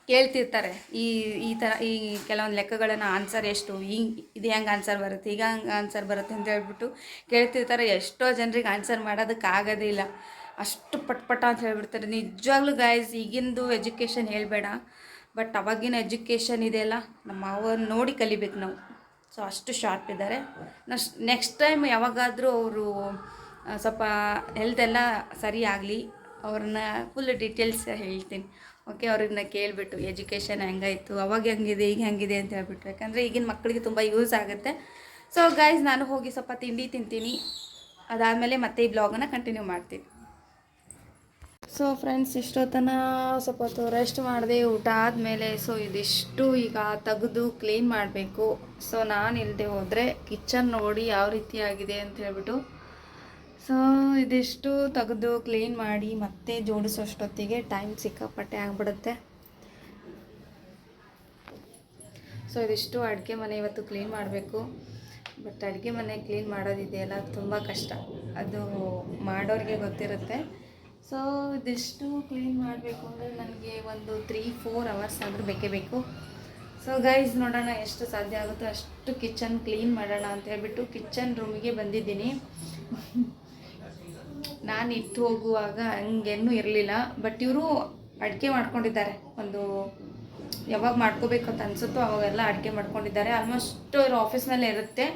ಕೇಳ್ತಿರ್ತಾರೆ. ಈ ಈ ಥರ ಈ ಕೆಲವೊಂದು ಲೆಕ್ಕಗಳನ್ನು ಆನ್ಸರ್ ಎಷ್ಟು ಹಿಂಗೆ ಇದು ಹೆಂಗೆ ಆನ್ಸರ್ ಬರುತ್ತೆ, ಈಗ ಹಂಗೆ ಆನ್ಸರ್ ಬರುತ್ತೆ ಅಂತ ಹೇಳ್ಬಿಟ್ಟು ಕೇಳ್ತಿರ್ತಾರೆ. ಎಷ್ಟೋ ಜನರಿಗೆ ಆನ್ಸರ್ ಮಾಡೋದಕ್ಕೆ ಆಗೋದಿಲ್ಲ ಅಷ್ಟು ಪಟ್ ಪಟ ಅಂತ ಹೇಳ್ಬಿಡ್ತಾರೆ. ನಿಜವಾಗ್ಲೂ ಗಾಯ್ಸ್ ಈಗಿಂದು ಎಜುಕೇಷನ್ ಹೇಳಬೇಡ. ಬಟ್ ಅವಾಗಿನ ಎಜುಕೇಷನ್ ಇದೆಯಲ್ಲ ನಮ್ಮ ಅವನ್ನ ನೋಡಿ ಕಲಿಬೇಕು ನಾವು. ಸೊ ಅಷ್ಟು ಶಾರ್ಪ್ ಇದ್ದಾರೆ. ನಶ್ ನೆಕ್ಸ್ಟ್ ಟೈಮ್ ಯಾವಾಗಾದರೂ ಅವರು ಸ್ವಲ್ಪ ಹೆಲ್ತ್ ಎಲ್ಲ ಸರಿ ಆಗಲಿ, ಅವ್ರನ್ನ ಫುಲ್ ಡೀಟೇಲ್ಸ್ ಹೇಳ್ತೀನಿ. ಓಕೆ ಅವ್ರನ್ನ ಕೇಳಿಬಿಟ್ಟು ಎಜುಕೇಷನ್ ಹೆಂಗಾಯಿತು? ಅವಾಗ ಹೆಂಗಿದೆ? ಈಗ ಹೆಂಗಿದೆ? ಅಂತ ಹೇಳ್ಬಿಟ್ಟು ಯಾಕಂದರೆ ಈಗಿನ ಮಕ್ಕಳಿಗೆ ತುಂಬ ಯೂಸ್ ಆಗುತ್ತೆ. ಸೊ ಗೈಸ್ ನಾನು ಹೋಗಿ ಸ್ವಲ್ಪ ತಿಂಡಿ ತಿಂತೀನಿ. ಅದಾದಮೇಲೆ ಮತ್ತೆ ಈ ಬ್ಲಾಗನ್ನು ಕಂಟಿನ್ಯೂ ಮಾಡ್ತೀನಿ. ಸೊ ಫ್ರೆಂಡ್ಸ್ ಇಷ್ಟೊತ್ತನ ಸ್ವಲ್ಪ ಹೊತ್ತು ರೆಸ್ಟ್ ಮಾಡಿದೆ ಊಟ ಆದಮೇಲೆ ಸೊ ಇದಿಷ್ಟು ಈಗ ತೆಗೆದು ಕ್ಲೀನ್ ಮಾಡಬೇಕು. ಸೊ ನಾನು ಇಲ್ಲದೆ ಹೋದರೆ ಕಿಚನ್ ನೋಡಿ ಯಾವ ರೀತಿ ಆಗಿದೆ ಅಂತ ಹೇಳ್ಬಿಟ್ಟು. ಸೊ ಇದಿಷ್ಟು ತೆಗೆದು ಕ್ಲೀನ್ ಮಾಡಿ ಮತ್ತೆ ಜೋಡಿಸೋಷ್ಟೊತ್ತಿಗೆ ಟೈಮ್ ಸಿಕ್ಕಾಪಟ್ಟೆ ಆಗಿಬಿಡುತ್ತೆ. ಸೊ ಇದಿಷ್ಟು ಅಡುಗೆ ಮನೆ ಇವತ್ತು ಕ್ಲೀನ್ ಮಾಡಬೇಕು. ಬಟ್ ಅಡುಗೆ ಮನೆ ಕ್ಲೀನ್ ಮಾಡೋದಿದೆಯಲ್ಲ, ತುಂಬ ಕಷ್ಟ. ಅದು ಮಾಡೋರಿಗೆ ಗೊತ್ತಿರುತ್ತೆ. ಸೊ ಇದಿಷ್ಟು ಕ್ಲೀನ್ ಮಾಡಬೇಕು ಅಂದರೆ ನನಗೆ ಒಂದು ತ್ರೀ ಫೋರ್ ಅವರ್ಸ್ ಆದರೂ ಬೇಕೇ ಬೇಕು. ಸೊ ಗೈಸ್ ನೋಡೋಣ ಎಷ್ಟು ಸಾಧ್ಯ ಆಗುತ್ತೋ. ಅಷ್ಟು ಕಿಚನ್ ಕ್ಲೀನ್ ಮಾಡೋಣ ಅಂತ ಹೇಳ್ಬಿಟ್ಟು ಕಿಚನ್ ರೂಮಿಗೆ ಬಂದಿದ್ದೀನಿ. ನಾನು ಇಟ್ಟು ಹೋಗುವಾಗ ಹಂಗೇನೂ ಇರಲಿಲ್ಲ. ಬಟ್ ಇವರು ಅಡುಗೆ ಮಾಡ್ಕೊಂಡಿದ್ದಾರೆ. ಒಂದು ಯಾವಾಗ ಮಾಡ್ಕೋಬೇಕು ಅಂತ ಅನಿಸುತ್ತೋ ಅವಾಗೆಲ್ಲ ಅಡುಗೆ ಮಾಡ್ಕೊಂಡಿದ್ದಾರೆ. ಆಲ್ಮೋಸ್ಟ್ ಅವ್ರ ಆಫೀಸ್ನಲ್ಲೇ ಇರುತ್ತೆ.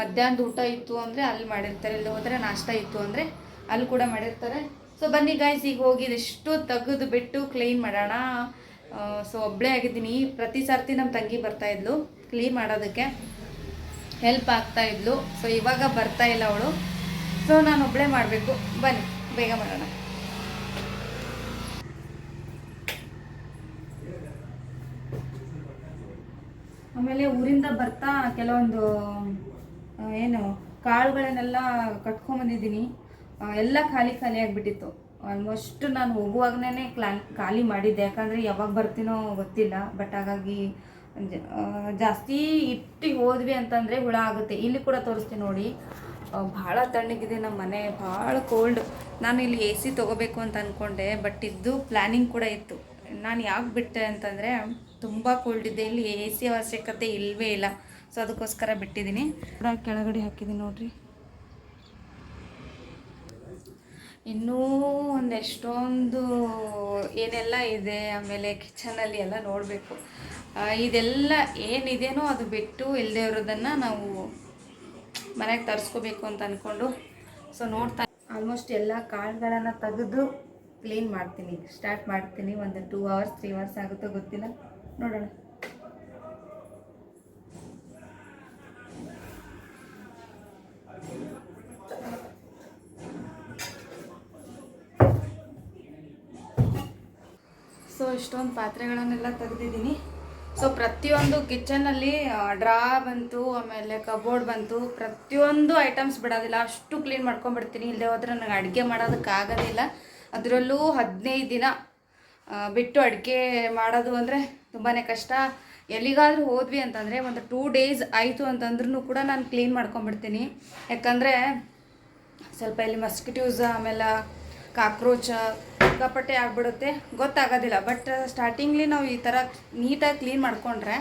ಮಧ್ಯಾಹ್ನದ ಊಟ ಇತ್ತು ಅಂದರೆ ಅಲ್ಲಿ ಮಾಡಿರ್ತಾರೆ. ಇಲ್ಲಿ ಹೋದರೆ ನಾಷ್ಟ ಇತ್ತು ಅಂದರೆ ಅಲ್ಲಿ ಕೂಡ ಮಾಡಿರ್ತಾರೆ. ಸೊ ಬನ್ನಿ ಗಾಯ್ಸ್ ಈಗ ಹೋಗಿ ಇದಿಷ್ಟು ತೆಗೆದು ಬಿಟ್ಟು ಕ್ಲೀನ್ ಮಾಡೋಣ. ಸೊ ಒಬ್ಬಳೇ ಆಗಿದ್ದೀನಿ. ಪ್ರತಿ ಸರ್ತಿ ನಮ್ಮ ತಂಗಿ ಬರ್ತಾ ಇದ್ಲು ಕ್ಲೀನ್ ಮಾಡೋದಕ್ಕೆ ಹೆಲ್ಪ್ ಆಗ್ತಾ ಇದ್ಲು. ಸೊ ಇವಾಗ ಬರ್ತಾ ಇಲ್ಲ ಅವಳು. ಸೊ ನಾನು ಒಬ್ಬಳೇ ಮಾಡಬೇಕು. ಬನ್ನಿ, ಬೇಗ ಮಾಡೋಣ. ಆಮೇಲೆ ಊರಿಂದ ಬರ್ತಾ ಕೆಲವೊಂದು ಏನು ಕಾಳುಗಳನ್ನೆಲ್ಲ ಕಟ್ಕೊಂಡ್ಬಂದಿದ್ದೀನಿ ಎಲ್ಲ ಖಾಲಿ ಖಾಲಿ ಆಗಿಬಿಟ್ಟಿತ್ತು. ಆಲ್ಮೋಸ್ಟ್ ನಾನು ಹೋಗುವಾಗನೇ ಕ್ಲಾನ್ ಖಾಲಿ ಮಾಡಿದ್ದೆ. ಯಾಕಂದರೆ ಯಾವಾಗ ಬರ್ತೀನೋ ಗೊತ್ತಿಲ್ಲ. ಬಟ್ ಹಾಗಾಗಿ ಜಾಸ್ತಿ ಇಟ್ಟಿಗೆ ಹೋದ್ವಿ ಅಂತಂದರೆ ಹುಳ ಆಗುತ್ತೆ. ಇಲ್ಲಿ ಕೂಡ ತೋರಿಸ್ತೀನಿ ನೋಡಿ. ಭಾಳ ತಣ್ಣಗಿದೆ ನಮ್ಮ ಮನೆ. ಭಾಳ ಕೋಲ್ಡ್ ನಾನು ಇಲ್ಲಿ ಎ ಸಿ ತೊಗೋಬೇಕು ಅಂತ ಅಂದ್ಕೊಂಡೆ ಬಟ್ ಇದ್ದು ಪ್ಲ್ಯಾನಿಂಗ್ ಕೂಡ ಇತ್ತು. ನಾನು ಯಾಕೆ ಬಿಟ್ಟೆ ಅಂತಂದರೆ, ತುಂಬ ಕೋಲ್ಡ್ ಇದೆ. ಇಲ್ಲಿ ಎ ಸಿ ಅವಶ್ಯಕತೆ ಇಲ್ಲವೇ ಇಲ್ಲ. ಸೊ ಅದಕ್ಕೋಸ್ಕರ ಬಿಟ್ಟಿದ್ದೀನಿ. ಕೆಳಗಡೆ ಹಾಕಿದ್ದೀನಿ ನೋಡ್ರಿ. ಇನ್ನೂ ಒಂದು ಎಷ್ಟೊಂದು ಏನೆಲ್ಲ ಇದೆ, ಆಮೇಲೆ ಕಿಚನಲ್ಲಿ ಎಲ್ಲ ನೋಡಬೇಕು. ಇದೆಲ್ಲ ಏನಿದೆಯೋ ಅದು ಬಿಟ್ಟು ಇಲ್ಲದೆ ಇರೋದನ್ನು ನಾವು ಮನೆಗೆ ತರಿಸ್ಕೋಬೇಕು ಅಂತ ಅಂದ್ಕೊಂಡು ಸೊ ನೋಡ್ತಾ ಆಲ್ಮೋಸ್ಟ್ ಎಲ್ಲ ಕಾಳುಗಳನ್ನು ತೆಗೆದು ಕ್ಲೀನ್ ಮಾಡ್ತೀನಿ. ಸ್ಟಾರ್ಟ್ ಮಾಡ್ತೀನಿ. ಒಂದು ಟೂ ಅವರ್ಸ್ ತ್ರೀ ಅವರ್ಸ್ ಆಗುತ್ತೋ ಗೊತ್ತಿಲ್ಲ. ನೋಡೋಣ. ಸೊ ಇಷ್ಟೊಂದು ಪಾತ್ರೆಗಳನ್ನೆಲ್ಲ ತೆಗೆದಿದ್ದೀನಿ. ಸೊ ಪ್ರತಿಯೊಂದು ಕಿಚನಲ್ಲಿ ಡ್ರಾ ಬಂತು, ಆಮೇಲೆ ಕಬೋರ್ಡ್ ಬಂತು. ಪ್ರತಿಯೊಂದು ಐಟಮ್ಸ್ ಬಿಡೋದಿಲ್ಲ. ಅಷ್ಟು ಕ್ಲೀನ್ ಮಾಡ್ಕೊಂಡ್ಬಿಡ್ತೀನಿ. ಇಲ್ಲದೆ ಹೋದರೆ ನನಗೆ ಅಡುಗೆ ಮಾಡೋದಕ್ಕಾಗೋದಿಲ್ಲ ಅದರಲ್ಲೂ ಹದಿನೈದು ದಿನ ಬಿಟ್ಟು ಅಡುಗೆ ಮಾಡೋದು ಅಂದರೆ ತುಂಬಾ ಕಷ್ಟ. ಎಲ್ಲಿಗಾದರೂ ಹೋದ್ವಿ ಅಂತಂದರೆ ಒಂದು ಟೂ ಡೇಸ್ ಆಯಿತು ಅಂತಂದ್ರೂ ಕೂಡ ನಾನು ಕ್ಲೀನ್ ಮಾಡ್ಕೊಂಡ್ಬಿಡ್ತೀನಿ. ಯಾಕಂದರೆ ಸ್ವಲ್ಪ ಇಲ್ಲಿ ಮಸ್ಕಿಟ್ಯೂಸ್ ಆಮೇಲೆ ಕಾಕ್ರೋಚ್ ಸಿಕ್ಕಾಪಟ್ಟೆ ಆಗಿಬಿಡುತ್ತೆ. ಗೊತ್ತಾಗೋದಿಲ್ಲ. ಬಟ್ ಸ್ಟಾರ್ಟಿಂಗ್ಲಿ ನಾವು ಈ ಥರ ನೀಟಾಗಿ ಕ್ಲೀನ್ ಮಾಡಿಕೊಂಡ್ರೆ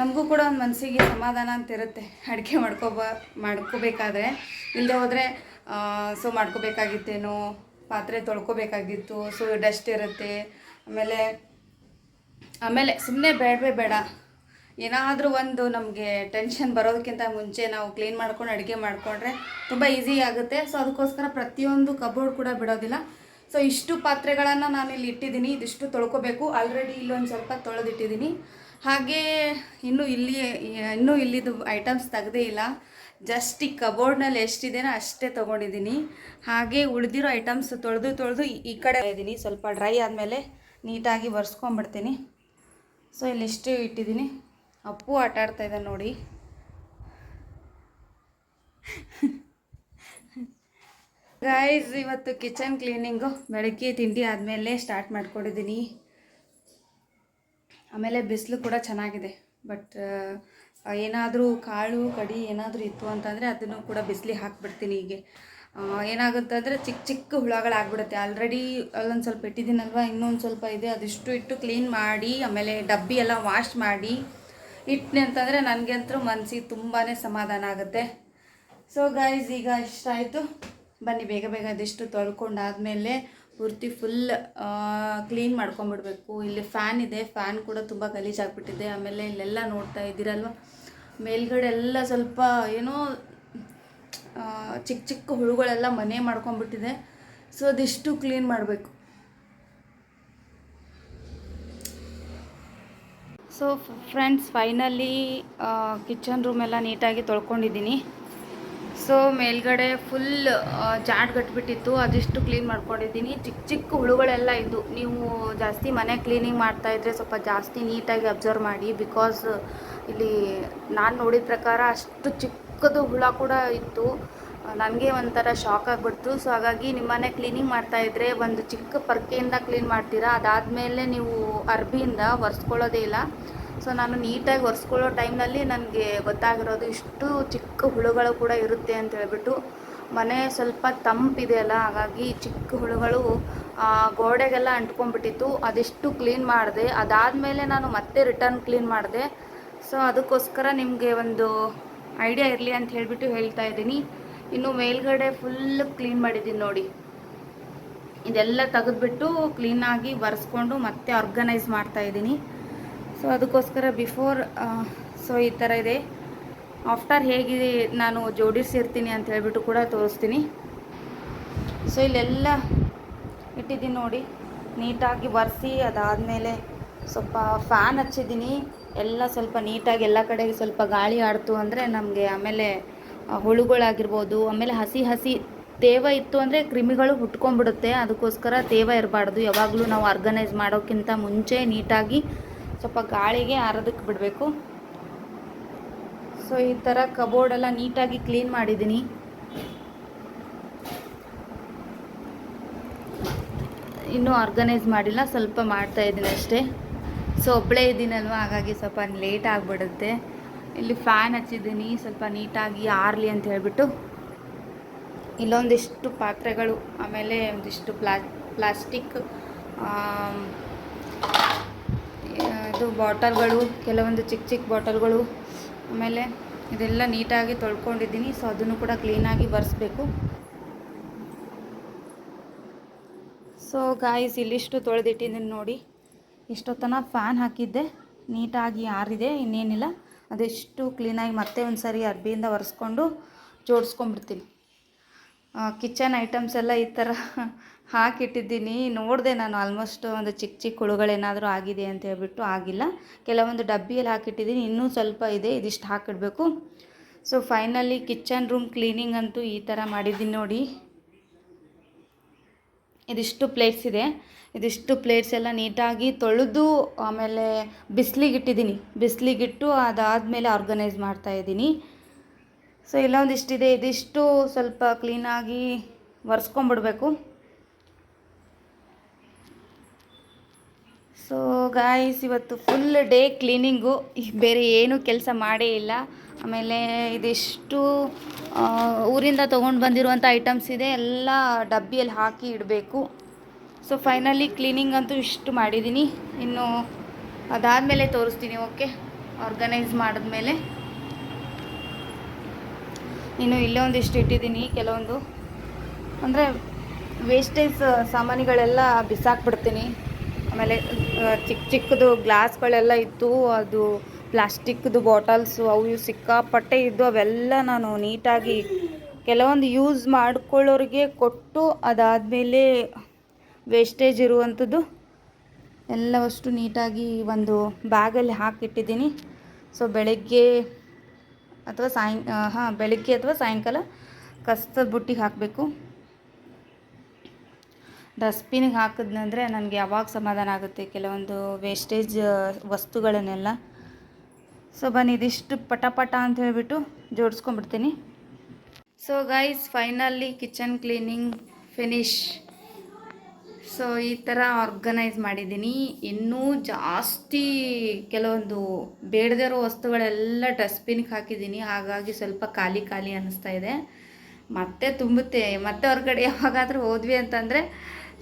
ನಮಗೂ ಕೂಡ ಒಂದು ಮನಸ್ಸಿಗೆ ಸಮಾಧಾನ ಅಂತ ಇರುತ್ತೆ. ಅಡುಗೆ ಮಾಡ್ಕೊಬ, ಮಾಡ್ಕೋಬೇಕಾದ್ರೆ. ಇಲ್ಲದೆ ಹೋದರೆ ಸೊ ಮಾಡ್ಕೋಬೇಕಾಗಿತ್ತೇನೋ, ಪಾತ್ರೆ ತೊಳ್ಕೊಬೇಕಾಗಿತ್ತು, ಸೊ ಡಸ್ಟ್ ಇರುತ್ತೆ. ಆಮೇಲೆ ಆಮೇಲೆ ಸುಮ್ಮನೆ ಬೇಡವೇ ಬೇಡ. ಏನಾದರೂ ಒಂದು ನಮಗೆ ಟೆನ್ಷನ್ ಬರೋದಕ್ಕಿಂತ ಮುಂಚೆ ನಾವು ಕ್ಲೀನ್ ಮಾಡ್ಕೊಂಡು ಅಡುಗೆ ಮಾಡಿಕೊಂಡ್ರೆ ತುಂಬ ಈಸಿ ಆಗುತ್ತೆ. ಸೊ ಅದಕ್ಕೋಸ್ಕರ ಪ್ರತಿಯೊಂದು ಕಬೋರ್ಡ್ ಕೂಡ ಬಿಡೋದಿಲ್ಲ. ಸೊ ಇಷ್ಟು ಪಾತ್ರೆಗಳನ್ನು ನಾನು ಇಲ್ಲಿ ಇಟ್ಟಿದ್ದೀನಿ. ಇದಿಷ್ಟು ತೊಳ್ಕೊಬೇಕು. ಆಲ್ರೆಡಿ ಇಲ್ಲೊಂದು ಸ್ವಲ್ಪ ತೊಳೆದಿಟ್ಟಿದ್ದೀನಿ. ಹಾಗೆ ಇನ್ನೂ ಇಲ್ಲಿ ಇನ್ನೂ ಇಲ್ಲಿದು ಐಟಮ್ಸ್ ತೆಗ್ದೇ ಇಲ್ಲ. ಜಸ್ಟ್ ಈ ಕಬೋರ್ಡ್ನಲ್ಲಿ ಎಷ್ಟಿದೆನೋ ಅಷ್ಟೇ ತೊಗೊಂಡಿದ್ದೀನಿ. ಹಾಗೆ ಉಳಿದಿರೋ ಐಟಮ್ಸ್ ತೊಳೆದು ತೊಳೆದು ಈ ಕಡೆ ಇದ್ದೀನಿ. ಸ್ವಲ್ಪ ಡ್ರೈ ಆದಮೇಲೆ ನೀಟಾಗಿ ಒರೆಸ್ಕೊಂಬಿಡ್ತೀನಿ ಸೊ ಇಲ್ಲಿಷ್ಟು ಇಟ್ಟಿದ್ದೀನಿ. ಅಪ್ಪು ಆಟ ಆಡ್ತಾಯಿದ್ದಾನೆ ನೋಡಿ. [LAUGHS] ಗೈಸ್ ಇವತ್ತು ಕಿಚನ್ ಕ್ಲೀನಿಂಗು ಬೆಳಗ್ಗೆ ತಿಂಡಿ ಆದಮೇಲೆ ಸ್ಟಾರ್ಟ್ ಮಾಡ್ಕೊಂಡಿದ್ದೀನಿ ಆಮೇಲೆ ಬಿಸಿಲು ಕೂಡ ಚೆನ್ನಾಗಿದೆ. ಬಟ್ ಏನಾದರೂ ಕಾಳು, ಕಡಿ ಏನಾದರೂ ಇತ್ತು ಅಂತಂದರೆ ಅದನ್ನು ಕೂಡ ಬಿಸಿಲಿಗೆ ಹಾಕ್ಬಿಡ್ತೀನಿ ಹೀಗೆ. ಏನಾಗುತ್ತಂದರೆ ಏನಾಗುತ್ತೆ ಚಿಕ್ಕ ಚಿಕ್ಕ ಹುಳಗಳಾಗ್ಬಿಡುತ್ತೆ ಆಲ್ರೆಡಿ ಅಲ್ಲೊಂದು ಸ್ವಲ್ಪ ಇಟ್ಟಿದ್ದೀನಲ್ವ? ಇನ್ನೊಂದು ಸ್ವಲ್ಪ ಇದೆ. ಅದಿಷ್ಟು ಇಟ್ಟು ಕ್ಲೀನ್ ಮಾಡಿ, ಆಮೇಲೆ ಡಬ್ಬಿ ಎಲ್ಲ ವಾಶ್ ಮಾಡಿ ಇಟ್ಟನೆ ಅಂತಂದರೆ ನನಗಂತೂ ಮನಸ್ಸಿಗೆ ತುಂಬಾ ಸಮಾಧಾನ ಆಗುತ್ತೆ. ಸೊ ಗೈಸ್ ಈಗ ಇಷ್ಟ ಆಯಿತು ಬನ್ನಿ, ಬೇಗ ಬೇಗ ಅದಿಷ್ಟು ತೊಳ್ಕೊಂಡಾದ್ಮೇಲೆ ಪೂರ್ತಿ ಫುಲ್ ಕ್ಲೀನ್ ಮಾಡ್ಕೊಂಬಿಡ್ಬೇಕು. ಇಲ್ಲಿ ಫ್ಯಾನ್ ಇದೆ ಫ್ಯಾನ್ ಕೂಡ ತುಂಬ ಗಲೀಜಾಗ್ಬಿಟ್ಟಿದೆ. ಆಮೇಲೆ ಇಲ್ಲೆಲ್ಲ ನೋಡ್ತಾ ಇದ್ದೀರಲ್ವ? ಮೇಲ್ಗಡೆ ಎಲ್ಲ ಸ್ವಲ್ಪ ಏನೋ ಚಿಕ್ಕ ಚಿಕ್ಕ ಹುಳುಗಳೆಲ್ಲ ಮನೆ ಮಾಡ್ಕೊಂಬಿಟ್ಟಿದೆ. ಸೊ ಅದಿಷ್ಟು ಕ್ಲೀನ್ ಮಾಡಬೇಕು. ಸೊ ಫ್ರೆಂಡ್ಸ್ ಫೈನಲಿ ಕಿಚನ್ ರೂಮೆಲ್ಲ ನೀಟಾಗಿ ತೊಳ್ಕೊಂಡಿದ್ದೀನಿ. ಸೊ ಮೇಲ್ಗಡೆ ಫುಲ್ ಜಾಡ್ ಕಟ್ಬಿಟ್ಟಿತ್ತು. ಅದಿಷ್ಟು ಕ್ಲೀನ್ ಮಾಡ್ಕೊಂಡಿದ್ದೀನಿ. ಚಿಕ್ಕ ಚಿಕ್ಕ ಹುಳುಗಳೆಲ್ಲ ಇದ್ದು ನೀವು ಜಾಸ್ತಿ ಮನೆ ಕ್ಲೀನಿಂಗ್ ಮಾಡ್ತಾ ಇದ್ರೆ ಸ್ವಲ್ಪ ಜಾಸ್ತಿ ನೀಟಾಗಿ ಅಬ್ಸರ್ವ್ ಮಾಡಿ. ಬಿಕಾಸ್ ಇಲ್ಲಿ ನಾನು ನೋಡಿದ ಪ್ರಕಾರ ಅಷ್ಟು ಚಿಕ್ಕದು ಹುಳ ಕೂಡ ಇತ್ತು. ನನಗೆ ಒಂಥರ ಶಾಕ್ ಆಗಿಬಿಡ್ತು. ಸೊ ಹಾಗಾಗಿ ನಿಮ್ಮನೆ ಕ್ಲೀನಿಂಗ್ ಮಾಡ್ತಾ ಇದ್ರೆ ಒಂದು ಚಿಕ್ಕ ಪರ್ಕೆಯಿಂದ ಕ್ಲೀನ್ ಮಾಡ್ತೀರಾ? ಅದಾದಮೇಲೆ ನೀವು ಅರ್ಬಿಯಿಂದ ಒರೆಸ್ಕೊಳ್ಳೋದೇ ಇಲ್ಲ. ಸೊ ನಾನು ನೀಟಾಗಿ ಒರೆಸ್ಕೊಳ್ಳೋ ಟೈಮ್ನಲ್ಲಿ ನನಗೆ ಗೊತ್ತಾಗಿರೋದು ಇಷ್ಟು ಚಿಕ್ಕ ಹುಳುಗಳು ಕೂಡ ಇರುತ್ತೆ ಅಂತ ಹೇಳ್ಬಿಟ್ಟು ಮನೆ ಸ್ವಲ್ಪ ತಂಪಿದೆ ಅಲ್ಲ, ಹಾಗಾಗಿ ಚಿಕ್ಕ ಹುಳುಗಳು ಗೋಡೆಗೆಲ್ಲ ಅಂಟ್ಕೊಂಡ್ಬಿಟ್ಟಿತ್ತು. ಅದೆಷ್ಟು ಕ್ಲೀನ್ ಮಾಡಿದೆ. ಅದಾದಮೇಲೆ ನಾನು ಮತ್ತೆ ರಿಟರ್ನ್ ಕ್ಲೀನ್ ಮಾಡಿದೆ. ಸೊ ಅದಕ್ಕೋಸ್ಕರ ನಿಮಗೆ ಒಂದು ಐಡಿಯಾ ಇರಲಿ ಅಂತ ಹೇಳಿಬಿಟ್ಟು ಹೇಳ್ತಾ ಇದ್ದೀನಿ. ಇನ್ನು ಮೇಲ್ಗಡೆ ಫುಲ್ ಕ್ಲೀನ್ ಮಾಡಿದ್ದೀನಿ ನೋಡಿ. ಇದೆಲ್ಲ ತೆಗೆದ್ಬಿಟ್ಟು ಕ್ಲೀನಾಗಿ ಬರೆಸ್ಕೊಂಡು ಮತ್ತೆ ಆರ್ಗನೈಸ್ ಮಾಡ್ತಾ ಇದ್ದೀನಿ. ಸೊ ಅದಕ್ಕೋಸ್ಕರ ಬಿಫೋರ್ ಸೊ ಈ ಥರ ಇದೆ. ಆಫ್ಟರ್ ಹೇಗೆ ನಾನು ಜೋಡಿಸಿರ್ತೀನಿ ಅಂತ ಹೇಳ್ಬಿಟ್ಟು ಕೂಡ ತೋರಿಸ್ತೀನಿ. ಸೊ ಇಲ್ಲೆಲ್ಲ ಇಟ್ಟಿದ್ದೀನಿ ನೋಡಿ. ನೀಟಾಗಿ ಒರೆಸಿ ಅದಾದಮೇಲೆ ಸ್ವಲ್ಪ ಫ್ಯಾನ್ ಹಚ್ಚಿದ್ದೀನಿ. ಎಲ್ಲ ಸ್ವಲ್ಪ ನೀಟಾಗಿ ಎಲ್ಲ ಕಡೆಗೆ ಸ್ವಲ್ಪ ಗಾಳಿ ಆಡ್ತು ಅಂದರೆ ನಮಗೆ ಆಮೇಲೆ ಹುಳುಗಳಾಗಿರ್ಬೋದು, ಆಮೇಲೆ ಹಸಿ ಹಸಿ ತೇವ ಇತ್ತು ಅಂದರೆ ಕ್ರಿಮಿಗಳು ಹುಟ್ಕೊಂಡ್ಬಿಡುತ್ತೆ. ಅದಕ್ಕೋಸ್ಕರ ತೇವ ಇರಬಾರ್ದು. ಯಾವಾಗಲೂ ನಾವು ಆರ್ಗನೈಸ್ ಮಾಡೋಕ್ಕಿಂತ ಮುಂಚೆ ನೀಟಾಗಿ ಸ್ವಲ್ಪ ಗಾಳಿಗೆ ಆರೋದಕ್ಕೆ ಬಿಡಬೇಕು. ಸೊ ಈ ಥರ ಕಬೋರ್ಡ್ ಎಲ್ಲ ನೀಟಾಗಿ ಕ್ಲೀನ್ ಮಾಡಿದ್ದೀನಿ. ಇನ್ನೂ ಆರ್ಗನೈಸ್ ಮಾಡಿಲ್ಲ, ಸ್ವಲ್ಪ ಮಾಡ್ತಾ ಇದ್ದೀನಿ ಅಷ್ಟೇ. ಸೊ ಒಬ್ಬಳೇ ಇದ್ದೀನಲ್ವ, ಹಾಗಾಗಿ ಸ್ವಲ್ಪ ಲೇಟ್ ಆಗಿಬಿಡುತ್ತೆ. ಇಲ್ಲಿ ಫ್ಯಾನ್ ಹಚ್ಚಿದ್ದೀನಿ, ಸ್ವಲ್ಪ ನೀಟಾಗಿ ಆರಲಿ ಅಂತ ಹೇಳಿಬಿಟ್ಟು. ಇಲ್ಲೊಂದಿಷ್ಟು ಪಾತ್ರೆಗಳು, ಆಮೇಲೆ ಒಂದಿಷ್ಟು ಪ್ಲಾ ಪ್ಲಾಸ್ಟಿಕ್ ಇದು ಬಾಟಲ್ಗಳು, ಕೆಲವೊಂದು ಚಿಕ್ಕ ಚಿಕ್ಕ ಬಾಟಲ್ಗಳು. ಆಮೇಲೆ ಇದೆಲ್ಲ ನೀಟಾಗಿ ತೊಳ್ಕೊಂಡಿದ್ದೀನಿ. ಸೊ ಅದನ್ನು ಕೂಡ ಕ್ಲೀನಾಗಿ ಬರೆಸ್ಬೇಕು. ಸೊ ಗಾಯ್ಸ್ ಇಲ್ಲಿಷ್ಟು ತೊಳೆದಿಟ್ಟಿದ್ದೀನಿ ನೋಡಿ. ಇಷ್ಟೊತ್ತನ ಫ್ಯಾನ್ ಹಾಕಿದ್ದೆ. ನೀಟಾಗಿ ಆರಿದೆ, ಇನ್ನೇನಿಲ್ಲ. ಅದೆಷ್ಟು ಕ್ಲೀನಾಗಿ ಮತ್ತೆ ಒಂದು ಸರಿ ಅರ್ಬಿಯಿಂದ ಒರೆಸ್ಕೊಂಡು ಜೋಡಿಸ್ಕೊಂಡ್ಬಿಡ್ತೀನಿ. ಕಿಚನ್ ಐಟಮ್ಸ್ ಎಲ್ಲ ಈ ಥರ ಹಾಕಿಟ್ಟಿದ್ದೀನಿ. ನೋಡಿದೆ ನಾನು ಆಲ್ಮೋಸ್ಟ್ ಒಂದು ಚಿಕ್ಕ ಚಿಕ್ಕ ಹುಳುಗಳೇನಾದರೂ ಆಗಿದೆ ಅಂತ ಹೇಳ್ಬಿಟ್ಟು ಆಗಿಲ್ಲ. ಕೆಲವೊಂದು ಡಬ್ಬಿಯಲ್ಲಿ ಹಾಕಿಟ್ಟಿದ್ದೀನಿ. ಇನ್ನೂ ಸ್ವಲ್ಪ ಇದೆ. ಇದಿಷ್ಟು ಹಾಕಿಡಬೇಕು. So finally kitchen room cleaning ಅಂತೂ ಈ ಥರ ಮಾಡಿದ್ದೀನಿ ನೋಡಿ. ಇದಿಷ್ಟು ಪ್ಲೇಟ್ಸ್ ಇದೆ. ಇದಿಷ್ಟು ಪ್ಲೇಟ್ಸ್ ಎಲ್ಲ ನೀಟಾಗಿ ತೊಳೆದು ಆಮೇಲೆ ಬಿಸಿಲಿಗಿಟ್ಟಿದ್ದೀನಿ ಬಿಸಿಲಿಗಿಟ್ಟು ಅದಾದಮೇಲೆ ಆರ್ಗನೈಸ್ ಮಾಡ್ತಾ ಇದ್ದೀನಿ. ಸೊ ಇಲ್ಲೊಂದಿಷ್ಟಿದೆ. ಇದಿಷ್ಟು ಸ್ವಲ್ಪ ಕ್ಲೀನಾಗಿ ಒರೆಸ್ಕೊಂಬಿಡ್ಬೇಕು. ಸೊ ಗಾಯ್ಸ್ ಇವತ್ತು ಫುಲ್ ಡೇ ಕ್ಲೀನಿಂಗು ಬೇರೆ ಏನೂ ಕೆಲಸ ಮಾಡೇ ಇಲ್ಲ. ಆಮೇಲೆ ಇದಿಷ್ಟು ಊರಿಂದ ತೊಗೊಂಡು ಬಂದಿರುವಂಥ ಐಟಮ್ಸ್ ಇದೆ. ಎಲ್ಲ ಡಬ್ಬಿಯಲ್ಲಿ ಹಾಕಿ ಇಡಬೇಕು. ಸೊ ಫೈನಲಿ ಕ್ಲೀನಿಂಗ್ ಅಂತೂ ಇಷ್ಟು ಮಾಡಿದ್ದೀನಿ ಇನ್ನು ಅದಾದಮೇಲೆ ತೋರಿಸ್ತೀನಿ ಓಕೆ ಆರ್ಗನೈಸ್ ಮಾಡಿದ್ಮೇಲೆ. ಇನ್ನು ಇಲ್ಲೇ ಒಂದಿಷ್ಟು ಇಟ್ಟಿದ್ದೀನಿ ಕೆಲವೊಂದು. ಅಂದರೆ ವೇಸ್ಟೇಜ್ ಸಾಮಾನುಗಳೆಲ್ಲ ಬಿಸಾಕ್ಬಿಡ್ತೀನಿ. ಆಮೇಲೆ ಚಿಕ್ಕ ಚಿಕ್ಕದು ಗ್ಲಾಸ್ಗಳೆಲ್ಲ ಇತ್ತು ಅದು ಪ್ಲಾಸ್ಟಿಕ್ದು ಬಾಟಲ್ಸು ಅವು ಇವು ಸಿಕ್ಕಾಪಟ್ಟೆ ಇದ್ದು, ಅವೆಲ್ಲ ನಾನು ನೀಟಾಗಿ ಕೆಲವೊಂದು ಯೂಸ್ ಮಾಡಿಕೊಳ್ಳೋರಿಗೆ ಕೊಟ್ಟು, ಅದಾದಮೇಲೆ ವೇಸ್ಟೇಜ್ ಇರುವಂಥದ್ದು ಎಲ್ಲವಷ್ಟು ನೀಟಾಗಿ ಒಂದು ಬ್ಯಾಗಲ್ಲಿ ಹಾಕಿಟ್ಟಿದ್ದೀನಿ. ಸೊ, ಬೆಳಗ್ಗೆ ಅಥವಾ ಸಾಯಂ ಹಾಂ, ಬೆಳಗ್ಗೆ ಅಥವಾ ಸಾಯಂಕಾಲ ಕಸದ ಬುಟ್ಟಿಗೆ ಹಾಕಬೇಕು. ಡಸ್ಟ್ಬಿನಿಗೆ ಹಾಕಿದ್ನಂದರೆ ನನಗೆ ಯಾವಾಗ ಸಮಾಧಾನ ಆಗುತ್ತೆ ಕೆಲವೊಂದು ವೇಸ್ಟೇಜ್ ವಸ್ತುಗಳನ್ನೆಲ್ಲ. ಸೊ ಬನ್ನಿ, ಇದಿಷ್ಟು ಪಟ ಪಟ ಅಂತ ಹೇಳಿಬಿಟ್ಟು ಜೋಡಿಸ್ಕೊಂಡ್ಬಿಡ್ತೀನಿ. So guys finally kitchen cleaning finish so ಈ ಥರ ಆರ್ಗನೈಸ್ ಮಾಡಿದ್ದೀನಿ. ಇನ್ನೂ ಜಾಸ್ತಿ ಕೆಲವೊಂದು ಬೇಡದಿರೋ ವಸ್ತುಗಳೆಲ್ಲ ಡಸ್ಟ್ಬಿನ್ಗೆ ಹಾಕಿದ್ದೀನಿ. ಹಾಗಾಗಿ ಸ್ವಲ್ಪ ಖಾಲಿ ಖಾಲಿ ಅನ್ನಿಸ್ತಾ ಇದೆ. ಮತ್ತೆ ತುಂಬುತ್ತೆ. ಮತ್ತೆ ಹೊರಗಡೆ ಯಾವಾಗಾದರೂ ಹೋದ್ವಿ ಅಂತಂದರೆ